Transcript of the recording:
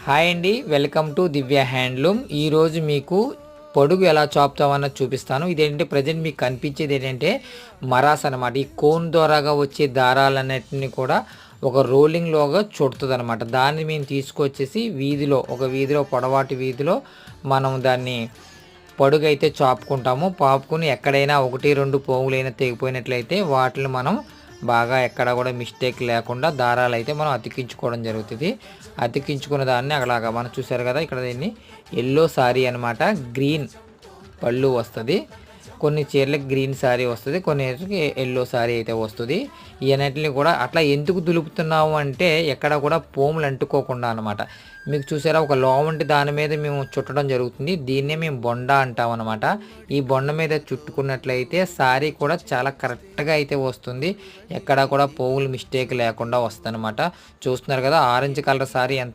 Hi అండి welcome to Divya handloom. ఈరోజు మీకు పొడుగు ఎలా చాపుతామన్నది చూపిస్తాను. ఇదేంటంటే ప్రజెంట్ మీకు కనిపించేది ఏంటంటే మరాస్ అనమాట ఈ కోన్ ద్వారాగా వచ్చే దారాలన్నిటిని కూడా ఒక రోలింగ్లోగా చుడుతుంది అనమాట దాన్ని మేము తీసుకొచ్చేసి వీధిలో ఒక వీధిలో పొడవాటి వీధిలో మనం దాన్ని పొడుగైతే చాపుకుంటాము. పాపుకుని ఎక్కడైనా ఒకటి రెండు పోగులైనా తెగిపోయినట్లయితే వాటిని మనం బాగా ఎక్కడ కూడా మిస్టేక్ లేకుండా దారాలు అయితే మనం అతికించుకోవడం జరుగుతుంది. అతికించుకున్న దాన్ని అలాగా మనం చూసారు కదా ఇక్కడ దీన్ని ఎల్లో సారీ అనమాట గ్రీన్ పళ్ళు వస్తుంది. కొన్ని చీరలకు గ్రీన్ సారీ వస్తుంది కొన్ని ఎల్లో శారీ అయితే వస్తుంది. ఇవన్నిటిని కూడా అట్లా ఎందుకు దులుపుతున్నాము అంటే ఎక్కడ కూడా పోములు అంటుకోకుండా అనమాట మీకు చూసారా ఒక లోవంటి దాని మీద మేము చుట్టడం జరుగుతుంది. దీన్నే మేము బొండ అంటాం అనమాట ఈ బొండ మీద చుట్టుకున్నట్లయితే శారీ కూడా చాలా కరెక్ట్గా అయితే వస్తుంది. ఎక్కడ కూడా పోగులు మిస్టేక్ లేకుండా వస్తుంది అనమాట చూస్తున్నారు కదా ఆరెంజ్ కలర్ శారీ ఎంత